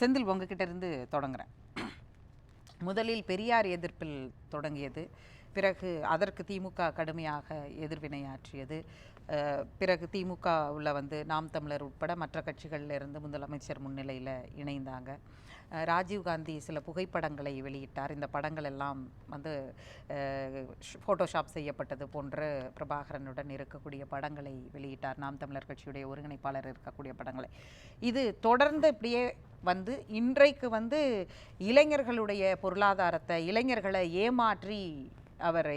செந்தில் உங்ககிட்ட இருந்து தொடங்குறேன். முதலில் பெரியார் எதிர்ப்பில் தொடங்கியது பிறகு அதற்கு திமுக கடுமையாக எதிர்வினையாற்றியது பிறகு பிறகு உள்ள வந்து நாம் தமிழர் உட்பட மற்ற கட்சிகளில் இருந்து முதலமைச்சர் முன்னிலையில் இணைந்தாங்க. ராஜீவ்காந்தி சில புகைப்படங்களை வெளியிட்டார். இந்த படங்கள் எல்லாம் வந்து ஃபோட்டோஷாப் செய்யப்பட்டது போன்ற பிரபாகரனுடன் இருக்கக்கூடிய படங்களை வெளியிட்டார். நாம் தமிழர் கட்சியுடைய ஒருங்கிணைப்பாளர் இருக்கக்கூடிய படங்களை. இது தொடர்ந்து இப்படியே வந்து இன்றைக்கு வந்து இளைஞர்களுடைய பொருளாதாரத்தை இளைஞர்களை ஏமாற்றி அவர்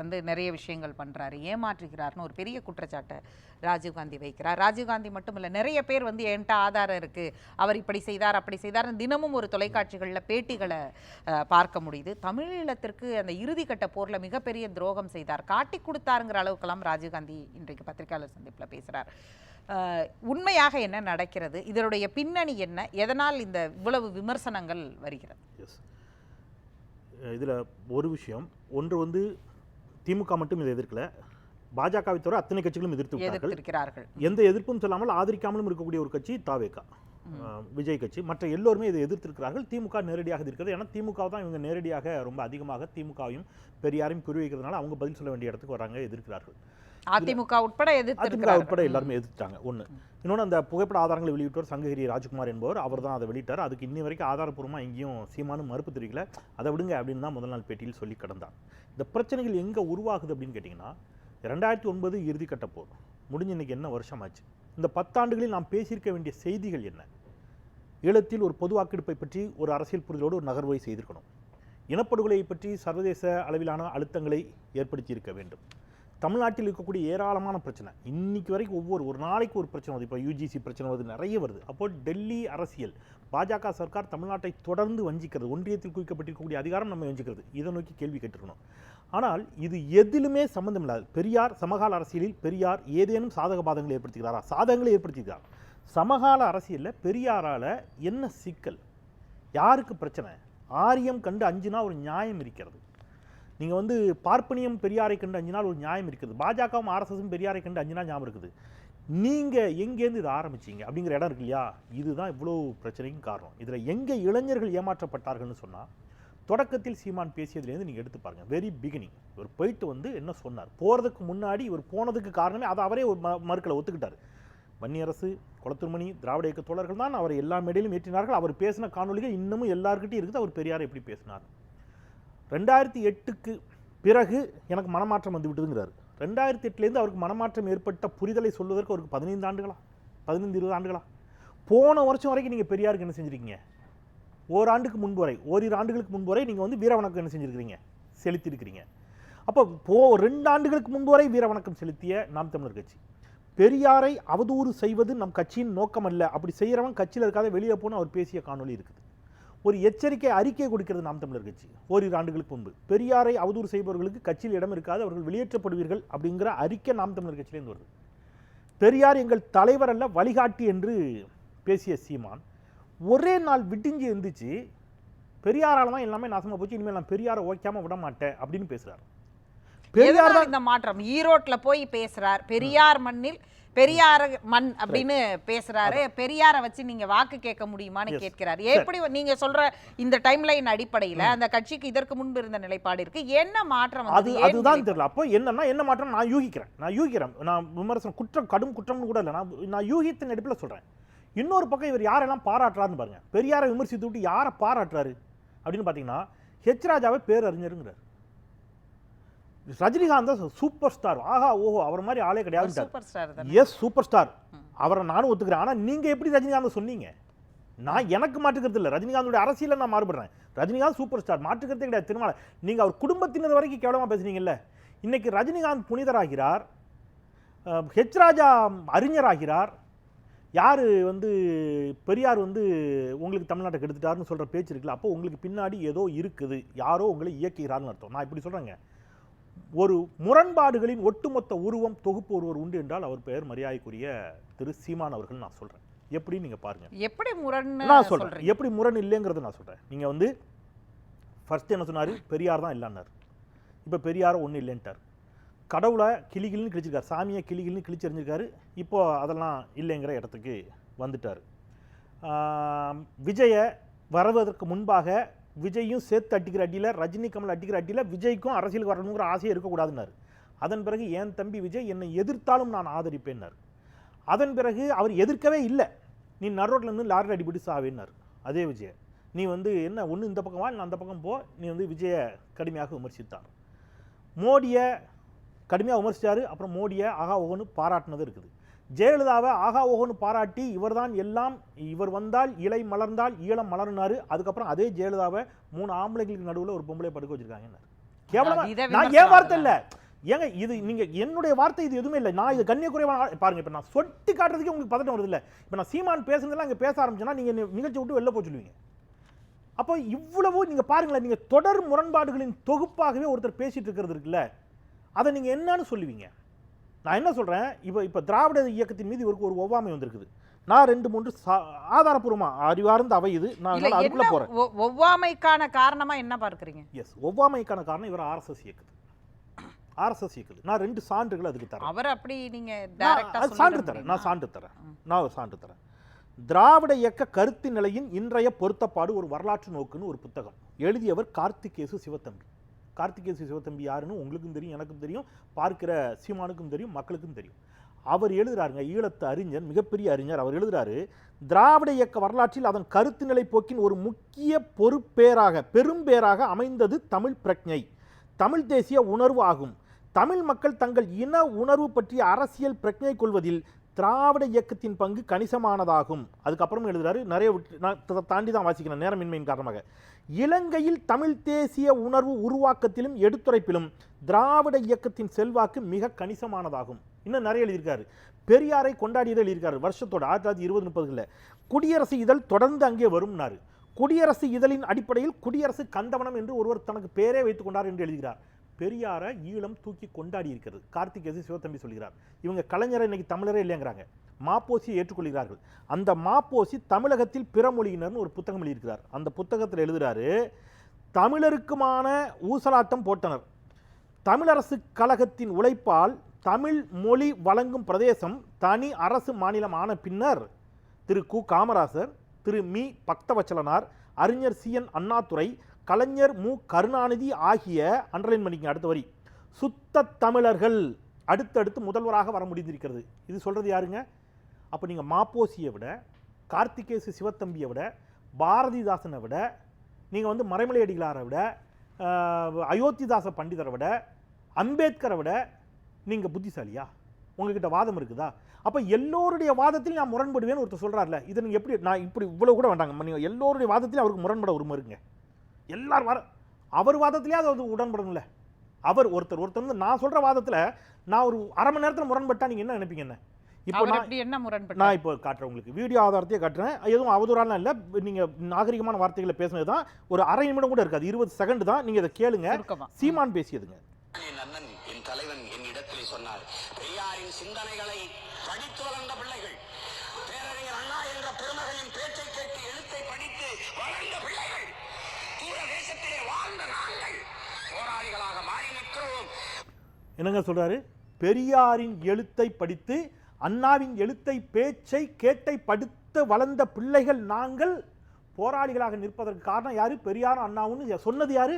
வந்து நிறைய விஷயங்கள் பண்ணுறாரு ஏமாற்றுகிறார்னு ஒரு பெரிய குற்றச்சாட்டை ராஜீவ்காந்தி வைக்கிறார். ராஜீவ்காந்தி மட்டும் இல்லை நிறைய பேர் வந்து என்கிட்ட ஆதாரம் இருக்குது அவர் இப்படி செய்தார் அப்படி செய்தார் தினமும் ஒரு தொலைக்காட்சிகளில் பேட்டிகளை பார்க்க முடியுது. தமிழீழத்திற்கு அந்த இறுதிக்கட்ட போரில் மிகப்பெரிய துரோகம் செய்தார். காட்டி கொடுத்தாருங்கிற அளவுக்கெல்லாம் ராஜீவ்காந்தி இன்றைக்கு பத்திரிகையாளர் சந்திப்பில் பேசுகிறார் உண்மையாக என்ன நடக்கிறது? இதனுடைய பின்னணி என்ன? எதனால் இந்த இவ்வளவு விமர்சனங்கள் வருகிறது? இதில் ஒரு விஷயம் ஒன்று வந்து திமுக மட்டும் இதை எதிர்க்கல. பாஜகவை தவிர அத்தனை கட்சிகளும் எதிர்த்து எந்த எதிர்ப்பும் சொல்லாமல் ஆதரிக்காமலும் இருக்கக்கூடிய ஒரு கட்சி தாவேகா. விஜய் கட்சி. மற்ற எல்லோருமே இதை எதிர்த்திருக்கிறார்கள். திமுக நேரடியாக இருக்கிறது. ஏன்னா திமுக தான் இவங்க நேரடியாக ரொம்ப அதிகமாக திமுகவையும் பெரியாரையும் குறிவைக்கிறதுனால அவங்க பதில் சொல்ல வேண்டிய இடத்துக்கு வராங்க எதிர்க்கிறார்கள். அதிமுக உட்பட அதிமுக உட்பட எல்லாருமே எதிர்த்தாங்க ஒன்று இன்னொன்று அந்த புகைப்பட ஆதாரங்களை வெளியிட்டவர் சங்ககிரி ராஜ்குமார் என்பவர். அவர் தான் அதை வெளியிட்டார். அதுக்கு இன்னி வரைக்கும் ஆதாரப்பூர்வமாக எங்கேயும் சீமானும் மறுப்பு தெரிவிக்கல. அதை விடுங்க அப்படின்னு தான் முதல் நாள் பேட்டியில் சொல்லி கடந்தார். இந்த பிரச்சனைகள் எங்கே உருவாகுது அப்படின்னு கேட்டிங்கன்னா ரெண்டாயிரத்தி ஒன்பது இறுதிக்கட்ட போர். முடிஞ்ச இன்னைக்கு என்ன வருஷம் ஆச்சு இந்த பத்தாண்டுகளில் நாம் பேசியிருக்க வேண்டிய செய்திகள் என்ன? ஈழத்தில் ஒரு பொது வாக்கெடுப்பை பற்றி ஒரு அரசியல் புரிதலோடு ஒரு நகர்வை செய்திருக்கணும். இனப்படுகொலையை பற்றி சர்வதேச அளவிலான அழுத்தங்களை ஏற்படுத்தியிருக்க வேண்டும். தமிழ்நாட்டில் இருக்கக்கூடிய ஏராளமான பிரச்சனை. இன்னைக்கு வரைக்கும் ஒவ்வொரு ஒரு நாளைக்கு ஒரு பிரச்சனை வருது. இப்போ யூஜிசி பிரச்சனை வருது நிறைய வருது. அப்போ டெல்லி அரசியல் பாஜக சர்க்கார் தமிழ்நாட்டை தொடர்ந்து வஞ்சிக்கிறது ஒன்றியத்தில் குவிக்கப்பட்டிருக்கக்கூடிய அதிகாரம் நம்ம வஞ்சிக்கிறது. இதை நோக்கி கேள்வி கேட்டிருக்கணும். ஆனால் இது எதிலுமே சம்மந்தம் இல்லாது. பெரியார் சமகால அரசியலில் பெரியார் ஏதேனும் சாதக பாதங்களை ஏற்படுத்துகிறாரா சாதகங்களை ஏற்படுத்திக்கிறார் சமகால அரசியலில் பெரியாரால் என்ன சிக்கல்? யாருக்கு பிரச்சனை? ஆரியம் கண்டு அஞ்சுனா ஒரு நியாயம் இருக்கிறது. நீங்கள் வந்து பார்ப்பனியம் பெரியாரை கண்டு அஞ்சினால் ஒரு நியாயம் இருக்குது. பாஜகவும் ஆர்எஸ்எஸும் பெரியாரை கண்டு அஞ்சினால் ஞாபகம் இருக்குது. நீங்கள் எங்கேருந்து இதை ஆரம்பிச்சீங்க அப்படிங்கிற இடம் இருக்கு இல்லையா? இதுதான் இவ்வளோ பிரச்சனைக்கும் காரணம். இதில் எங்கே இளைஞர்கள் ஏமாற்றப்பட்டார்கள்னு சொன்னால் தொடக்கத்தில் சீமான் பேசியதுலேருந்து நீங்கள் எடுத்து பாருங்கள் வெரி பிகினிங் இவர் போயிட்டு வந்து என்ன சொன்னார்? போகிறதுக்கு முன்னாடி இவர் போனதுக்கு காரணமே அதை அவரே ஒரு ம மறுக்கலை ஒத்துக்கிட்டார். வன்னியரசு குளத்தூர்மணி திராவிட இயக்க தோழர்கள் தான் அவரை எல்லா மேடையிலும் ஏற்றினார்கள். அவர் பேசின காணொலிகள் இன்னமும் எல்லாருக்கிட்டையும் இருக்குது. அவர் பெரியார் எப்படி பேசினார்? ரெண்டாயிரத்தி எட்டுக்கு பிறகு எனக்கு மனமாற்றம் வந்து விட்டுதுங்கிறார். ரெண்டாயிரத்தி எட்டுலேருந்து அவருக்கு மனமாற்றம் ஏற்பட்ட புரிதலை சொல்வதற்கு அவருக்கு பதினைந்து ஆண்டுகளா? பதினைந்து இருபது ஆண்டுகளா? போன வருஷம் வரைக்கும் நீங்கள் பெரியாருக்கு என்ன செஞ்சுருக்கீங்க? ஓராண்டுக்கு முன்பு வரை ஓரிரு ஆண்டுகளுக்கு முன்பு வரை நீங்கள் வந்து வீரவணக்கம் என்ன செஞ்சுருக்கிறீங்க? செலுத்தியிருக்கிறீங்க. அப்போ போ ரெண்டு ஆண்டுகளுக்கு முன்பு வரை வீரவணக்கம் செலுத்திய நாம் தமிழர் கட்சி. பெரியாரை அவதூறு செய்வது நம் கட்சியின் நோக்கம் அல்ல அப்படி செய்கிறவன் கட்சியில் இருக்காத வெளியே போன அவர் பேசிய காணொளி இருக்குது. ஒரு எச்சரிக்கை அறிக்கை கொடுக்கிறது நாம் தமிழர் கட்சி. ஓரிரு ஆண்டுகளுக்கு முன்பு. பெரியாரை அவதூறு செய்பவர்களுக்கு கட்சியில் இடம் இருக்காது அவர்கள் வெளியேற்றப்படுவீர்கள் அப்படிங்கிற அறிக்கை நாம் தமிழர் கட்சியிலேருந்து வருது. பெரியார் எங்கள் தலைவர் அல்ல வழிகாட்டி என்று பேசிய சீமான் ஒரே நாள் விடிஞ்சு எந்திரிச்சு பெரியாரால தான் எல்லாமே நாசமா போச்சு இனிமேல் நான் பெரியாரை ஓய்க்காம விட மாட்டேன் அப்படின்னு பேசுறாரு. பெரியார் இந்த மாற்றம்? ஈரோட்ல போய் பேசுறார். பெரியார் மண்ணில் பெரியார் மண் அப்படின்னு பேசுறாரு. பெரியாரை வச்சு நீங்க வாக்கு கேட்க முடியுமான்னு. கேட்கிறார். எப்படி நீங்க சொல்ற இந்த டைம் லைன் அடிப்படையில அந்த கட்சிக்கு இதற்கு முன்பு இருந்த நிலைப்பாடு இருக்கு. என்ன மாற்றம் அது அதுதான் தெரியல. அப்போ என்னன்னா என்ன மாற்றம்? நான் யூகிக்கிறேன். நான் யூகிக்கிறேன். நான் விமர்சனம் குற்றம் கடும் குற்றம்னு கூட இல்லை. நான் நான் யூகித்தின் நடிப்பில் சொல்றேன். இன்னொரு பக்கம் இவர் யாரெல்லாம் பாராட்டுறாருன்னு பாருங்க. பெரியாரை விமர்சித்து விட்டு யாரை பாராட்டுறாரு? அப்படின்னு பார்த்தீங்கன்னா ஹெச் ராஜாவை பேரறிஞருங்கிறார். Rajinikanth super star. ஆஹா ஓஹோ அவர் மாதிரி ஆளே கிடையாது. தானே? Yes super star. அவரை நானும் ஒத்துக்கிறேன். ஆனா நீங்க எப்படி ரஜினிகாந்த் சொன்னீங்க? நான் எனக்கு மாற்றுக்கிறது இல்லை. ரஜினிகாந்தோட அரசியல நான் மாறுபடுறேன். Rajinikanth super star. மாற்றுக்கிறதே கிடையாது. திருமலை நீங்க அவர் குடும்பத்தினர் வரைக்கும் கேவலமா பேசுனீங்கல்ல இன்னைக்கு ரஜினிகாந்த் புனிதராகிறார். ஹெச் ராஜா அறிஞராகிறார். யார் வந்து பெரியார் வந்து உங்களுக்கு தமிழ்நாட்டை கெடுத்துட்டாருன்னு சொல்ற பேச்சு இருக்குல்ல அப்போ உங்களுக்கு பின்னாடி ஏதோ இருக்குது. யாரோ உங்களை இயக்குகிறார்னு அர்த்தம். நான் இப்படி சொல்றேங்க. ஒரு முரண்பாடுகளின் ஒட்டுமொத்த உருவம் தொகுப்பு ஒருவர் உண்டு என்றால் அவர் பெயர் மரியாதைக்குரிய திரு சீமான் அவர்கள் நான் சொல்றேன். எப்படி நீங்க பாருங்க. எப்படி முரண்னு நான் சொல்றேன். சொல்றீங்க? எப்படி முரண் இல்லைங்கிறத நான் சொல்றேன். நீங்க வந்து ஃபர்ஸ்ட் என்ன சொன்னாரு? பெரியார் தான் இல்லைன்னார். இப்போ பெரியார் ஒன்றும் இல்லைன்ட்டார். கடவுளை கிளிகிள்னு கிழிச்சிருக்காரு. சாமியை கிளிகிள்னு கிழிச்செறிஞ்சிருக்காரு. இப்போ அதெல்லாம் இல்லைங்கிற இடத்துக்கு வந்துட்டார். விஜய வருவதற்கு முன்பாக விஜயும் சேர்த்து அடிக்கிற அடியில் ரஜினி கமல் அடிக்கிற அடியில் விஜய்க்கும் அரசியலுக்கு வரணுங்கிற ஆசையே இருக்கக்கூடாதுன்னாரு. அதன் பிறகு என் தம்பி விஜய் என்னை எதிர்த்தாலும் நான் ஆதரிப்பேன்னார். அதன் பிறகு அவர் எதிர்க்கவே இல்லை. நீ நரோட்டில் இருந்து லாரி அடிபட்டு சாவேன்னார். அதே விஜய். நீ வந்து என்ன ஒன்று இந்த பக்கம் வா இல்லை அந்த பக்கம் போ. நீ வந்து விஜயை கடுமையாக விமர்சித்தார். மோடியை கடுமையாக விமர்சித்தார் அப்புறம் மோடியை ஆகா ஒவ்வொன்று பாராட்டினது இருக்குது. ஜெயலலிதாவை ஆகா ஓகோன்னு பாராட்டி இவர்தான் எல்லாம் இவர் வந்தால் இலை மலர்ந்தால் ஈழம் மலர்னாரு. அதுக்கப்புறம் அதே ஜெயலலிதாவை மூணு ஆம்பளைங்களுக்கு நடுவில் ஒரு பொம்பளை படுக்க வச்சிருக்காங்க கேவலமா நான் ஏன் வார்த்தை இல்லை? ஏங்க இது நீங்க என்னுடைய வார்த்தை இது எதுவுமே இல்லை. நான் இது கண்ணியக்குறைவான. பாருங்க இப்போ நான் சொட்டி காட்டுறதுக்கே உங்களுக்கு பதட்டம் வருது இல்லை. இப்போ நான் சீமான் பேசுனதெல்லாம் இங்கே பேச ஆரம்பிச்சேன்னா நீங்க நி- நிகழ்ச்சி விட்டு வெளில போய் சொல்லுவீங்க. அப்போ இவ்வளவு நீங்க பாருங்களேன் நீங்க தொடர் முரண்பாடுகளின் தொகுப்பாகவே ஒருத்தர் பேசிட்டு இருக்கிறது இருக்குல்ல. அதை நீங்க என்னன்னு சொல்லுவீங்க? நான் என்ன சொல்றேன்? இப்போ இப்போ திராவிட இயக்கத்தின் மீது இவருக்கு ஒரு ஒவ்வாமை வந்திருக்குது. நான் ரெண்டு மூன்று ஆதாரப்பூர்வமா அறிவார்ந்த அவை இது. நான் அதுக்குள்ள போறேன். ஒவ்வாமைக்கான காரணமா என்ன பார்க்கறீங்க? எஸ் ஒவ்வாமைக்கான காரணம் இவர் ஆர்எஸ்எஸ் இயக்குது. ஆர்எஸ்எஸ் இயக்குது. நான் ரெண்டு சான்றுகள் அதுக்கு தரேன். அவர் அப்படி நீங்க சான்று தரேன். நான் சான்று தரேன். நான் ஒரு சான்று தரேன். திராவிட இயக்க கருத்து நிலையின் இன்றைய பொருத்தப்பாடு ஒரு வரலாற்று நோக்குன்னு ஒரு புத்தகம். எழுதியவர் கார்த்திகேசு சிவத்தம்பி கார்த்திகேசு சிவத்தம்பி யாருன்னு உங்களுக்கும் தெரியும் எனக்கும் தெரியும் பார்க்கிற சீமானுக்கும் தெரியும் மக்களுக்கும் தெரியும். அவர் எழுதுறாருங்க ஈழத்து அறிஞர் மிகப்பெரிய அறிஞர். அவர் எழுதுறாரு திராவிட இயக்க வரலாற்றில் அதன் கருத்து நிலை போக்கின் ஒரு முக்கிய பொறுப்பேராக பெரும்பேராக அமைந்தது தமிழ் பிரக்ஞை தமிழ் தேசிய உணர்வு ஆகும். தமிழ் மக்கள் தங்கள் இன உணர்வு பற்றிய அரசியல் பிரக்ஞை கொள்வதில் திராவிட இயக்கத்தின் பங்கு கணிசமானதாகும். அதுக்கப்புறம் எழுதுறாரு நிறைய விட்டு- நான் தாண்டி தான் வாசிக்கிறேன் நேரமின்மையின் காரணமாக. இலங்கையில் தமிழ் தேசிய உணர்வு உருவாக்கத்திலும் எடுத்துரைப்பிலும் திராவிட இயக்கத்தின் செல்வாக்கு மிக கணிசமானதாகும். இன்னும் நிறைய எழுதியிருக்காரு. பெரியாரை கொண்டாடியதை எழுதியிருக்காரு வருஷத்தோட ஆயிரத்தி தொள்ளாயிரத்தி இருபது முப்பதுல குடியரசு இதழ் தொடர்ந்து அங்கே வரும்னாரு. குடியரசு இதழின் அடிப்படையில் குடியரசு கந்தவனம் என்று ஒருவர் தனக்கு பேரே வைத்துக் கொண்டார் என்று எழுதுகிறார். பெரியாரை ஈழம் தூக்கி கொண்டாடி இருக்கிறது. கார்த்திகேசு சிவத்தம்பி சொல்கிறார். இவங்க கலைஞரை இன்னைக்கு தமிழரே இல்லைங்கிறாங்க மாப்போசியை ஏற்றுக்கொள்கிறார்கள். அந்த மாப்போசி தமிழகத்தில் பிற மொழியினர்னு ஒரு புத்தகம் எழுதியிருக்கிறார். அந்த புத்தகத்தில் எழுதுறாரு தமிழருக்குமான ஊசலாட்டம் போட்டனர் தமிழரசு கழகத்தின் உழைப்பால் தமிழ் மொழி வழங்கும் பிரதேசம் தனி அரசு மாநிலம் ஆன பின்னர் திரு கு. காமராசர் திரு. மி. பக்தவச்சலனார் அறிஞர் சி. என். அண்ணாதுரை கலைஞர் மு. கருணாநிதி ஆகிய அண்டர்லைன் பண்ணிக்க அடுத்த வரி. சுத்த தமிழர்கள் அடுத்தடுத்து முதல்வராக வர முடிந்திருக்கிறது. இது சொல்கிறது யாருங்க? அப்போ நீங்கள் மாப்போசியை விட கார்த்திகேசு சிவத்தம்பியை விட பாரதிதாசனை விட நீங்கள் வந்து மறைமலை அடிகளாரை விட அயோத்திதாச பண்டிதரை விட அம்பேத்கரை விட நீங்கள் புத்திசாலியா? உங்ககிட்ட வாதம் இருக்குதா? அப்போ எல்லோருடைய வாதத்திலையும் நான் முரண்படுவேன்னு ஒருத்தர் சொல்கிறார்ல இதை நீங்கள் எப்படி நான் இப்படி இவ்வளோ கூட வேண்டாங்க. நீங்கள் எல்லோருடைய வாதத்திலையும் அவருக்கு முரண்பட உரிமை இருக்குங்க எல்லார் வார அவர் வாதத்திலே அது வந்து உடன்படணும்ல. அவர் ஒருத்தர் ஒருத்தர் வந்து நான் சொல்கிற வாதத்தில் நான் ஒரு அரை மணி நேரத்தில் முரண்பட்டா நீங்கள் என்ன நினைப்பீங்க என்ன? இப்போ நான் என்ன முரண்பட்டு நான் இப்போ காட்டுறேன் உங்களுக்கு. வீடியோ ஆதாரத்தையே காட்டுறேன். எதுவும் அவதூறாலாம் இல்லை. நீங்கள் நாகரிகமான வார்த்தைகளை பேசுனது தான். ஒரு அரை நிமிடம் கூட இருக்காது. இருபது செகண்ட் தான். நீங்கள் இதை கேளுங்க. சீமான் பேசியதுங்க. என் அண்ணன் என் தலைவன் என் இடத்திலே சொன்னார். பெரியாரின் சிந்தனைகளை படித்து வளர்ந்த பிள்ளைகள். பேரறிஞர் அண்ணா என்ற பெருமகனின் பேச்சை கேட்டு எழுத்தை படித்து வளர்ந்த பிள்ளைகள். தேசத்திலே வாழ்ந்த நாங்கள். போராளிகளாக மாறி நிற்கிறோம். என்னங்க சொல்றாரு? பெரியாரின் எழுத்தை படித்து அண்ணாவின் எழுத்தை பேச்சை கேட்டை படித்து வளர்ந்த பிள்ளைகள் நாங்கள் போராளிகளாக நிற்பதற்கு காரணம் யாரு? பெரியாரும் அண்ணாவுன்னு சொன்னது யாரு?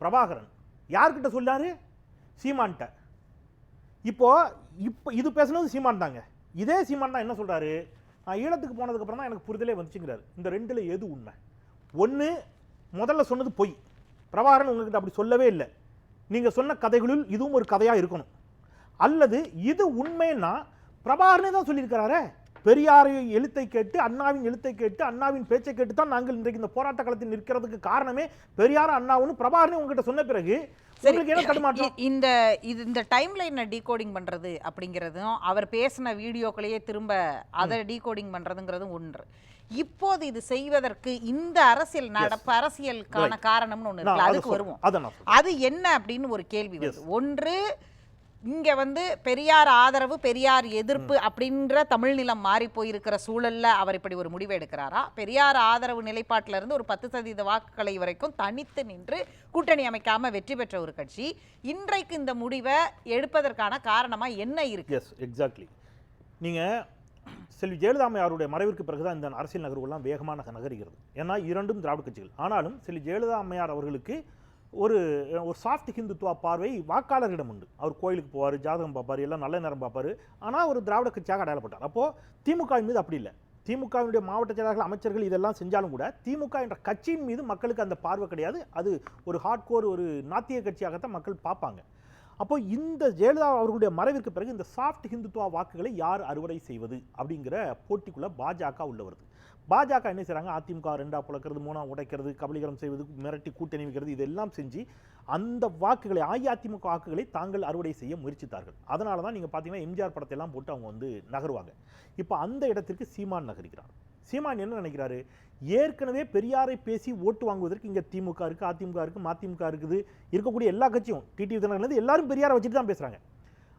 பிரபாகரன். யார்கிட்ட சொன்னாரு சீமான்ட்ட. இப்போ இப்போ இது பேசுனது சீமான் தாங்க. இதே சீமான் தான் என்ன சொல்றாரு? நான் ஈழத்துக்கு போனதுக்கு அப்புறம் தான் எனக்கு புரிதலே வந்துச்சுங்கிறாரு. இந்த ரெண்டுல எது உண்மை? ஒன்று முதல்ல சொன்னது பொய். பிரபாகரன் உங்ககிட்ட அப்படி சொல்லவே இல்லை. நீங்கள் சொன்ன கதைகளில் இதுவும் ஒரு கதையாக இருக்கணும். அல்லது இது உண்மைன்னா பிரபாகரனே தான் சொல்லியிருக்கிறாரே. பெரியாரை எழுத்தை கேட்டு அண்ணாவின் எழுத்தை கேட்டு அண்ணாவின் பேச்சை கேட்டு தான் நாங்கள் இன்றைக்கு இந்த போராட்ட களத்தில் நிற்கிறதுக்கு காரணமே பெரியார் அண்ணாவுன்னு பிரபாகரனே உங்ககிட்ட சொன்ன பிறகு என்ன இந்த இது இந்த டைம் லைனை டீகோடிங் பண்றது அப்படிங்கிறதும் அவர் பேசின வீடியோக்களையே திரும்ப அதை டீகோடிங் பண்றதுங்கிறதும் ஒன்று. இப்போது இது செய்வதற்கு இந்த அரசியல் நடப்பு அரசியலுக்கான காரணம்னு ஒன்று அதை அதுக்கு. வருவோம். அது என்ன அப்படின்னு ஒரு கேள்வி வருது. ஒன்று இங்க வந்து பெரியார் ஆதரவு பெரியார் எதிர்ப்பு அப்படின்ற தமிழ் நிலம் மாறி போயிருக்கிற சூழல்ல அவர் இப்படி ஒரு முடிவு எடுக்கிறாரா? பெரியார் ஆதரவு நிலைப்பாட்டில இருந்து ஒரு பத்து சதவீத வாக்குகளை வரைக்கும் தனித்து நின்று கூட்டணி அமைக்காம வெற்றி பெற்ற ஒரு கட்சி. இன்றைக்கு இந்த முடிவை எடுப்பதற்கான காரணமா என்ன இருக்கு? எஸ் எக்ஸாக்ட்லி நீங்கள் செல்வி ஜெயலலிதாமையாருடைய மறைவிற்கு பிறகுதான் இந்த அரசியல் நகர்வுலாம் வேகமாக நக- நகருகிறது. ஏன்னா இரண்டும் திராவிட கட்சிகள். ஆனாலும் செல்வி ஜெயலலிதா அம்மையார் அவர்களுக்கு ஒரு ஒரு சாஃப்ட் ஹிந்துத்துவா பார்வை வாக்காளர்களிடம் உண்டு. அவர் கோயிலுக்கு போவார் ஜாதகம் பார்ப்பார் எல்லாம் நல்ல நேரம் பார்ப்பார். ஆனால் ஒரு திராவிட கட்சியாக அடையாளப்பட்டார். அப்போது திமுக மீது அப்படி இல்லை. திமுகவினுடைய மாவட்ட செயலாளர்கள் அமைச்சர்கள் இதெல்லாம் செஞ்சாலும் கூட திமுக என்ற கட்சியின் மீது மக்களுக்கு அந்த பார்வை கிடையாது. அது ஒரு ஹார்ட்கோர் ஒரு நாத்திய கட்சியாகத்தான் மக்கள் பார்ப்பாங்க. அப்போ இந்த ஜெயலலிதா அவர்களுடைய மறைவிற்கு பிறகு இந்த சாஃப்ட் ஹிந்துத்துவா வாக்குகளை யார் அறுவடை செய்வது அப்படிங்கிற போட்டிக்குள்ளே பாஜக உள்ள வருது. பாஜக என்ன செய்கிறாங்க அதிமுக ரெண்டா புழக்கிறது மூணா உடைக்கிறது கபலீகரம் செய்வது மிரட்டி கூட்டணி வைக்கிறது இதெல்லாம் செஞ்சு அந்த வாக்குகளை அஇஅதிமுக வாக்குகளை தாங்கள் அறுவடை செய்ய முயற்சித்தார்கள். அதனால தான் நீங்கள் பார்த்தீங்கன்னா எம்ஜிஆர் படத்தை எல்லாம் போட்டு அவங்க வந்து நகருவாங்க. இப்போ அந்த இடத்திற்கு சீமான் நகர்கிறார். சீமான் என்ன நினைக்கிறாரு? ஏற்கனவே பெரியாரை பேசி ஓட்டு வாங்குவதற்கு இங்கே திமுக இருக்குது அதிமுக இருக்குது மதிமுக இருக்குது இருக்கக்கூடிய எல்லா கட்சியும் டிடி தினங்கள்லேருந்து எல்லாரும் பெரியாரை வச்சுட்டு தான் பேசுகிறாங்க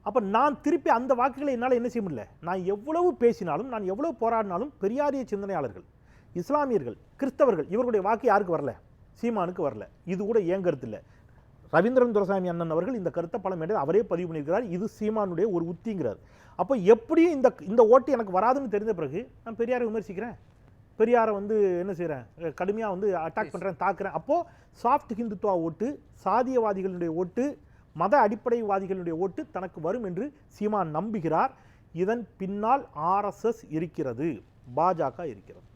அப்போ நான் திருப்பி அந்த வாக்குகளை என்னால் என்ன செய்ய முடியல? நான் எவ்வளவு பேசினாலும் நான் எவ்வளவு போராடினாலும் பெரியாரிய சிந்தனையாளர்கள் இஸ்லாமியர்கள் கிறிஸ்தவர்கள் இவர்களுடைய வாக்கு யாருக்கு வரல? சீமானுக்கு வரல. இது கூட ஏன் கருத்து இல்லை ரவீந்திரன் துரசாமி அண்ணன் அவர்கள் இந்த கருத்தை பல மேடையில் அவரே பதிவு பண்ணியிருக்கிறார். இது சீமானுடைய ஒரு உத்திங்கிறார். அப்போ எப்படியும் இந்த இந்த ஓட்டு எனக்கு வராதுன்னு தெரிந்த பிறகு நான் பெரியாரை விமர்சிக்கிறேன். பெரியாரை வந்து என்ன செய்கிறேன் கடுமையாக வந்து அட்டாக் பண்ணுறேன் தாக்குறேன். அப்போது சாஃப்ட் ஹிந்துத்துவா ஓட்டு சாதியவாதிகளுடைய ஓட்டு மத அடிப்படைவாதிகளுடைய ஓட்டு தனக்கு வரும் என்று சீமான் நம்புகிறார். இதன் பின்னால் ஆர்எஸ்எஸ் இருக்கிறது. பாஜக இருக்கிறது.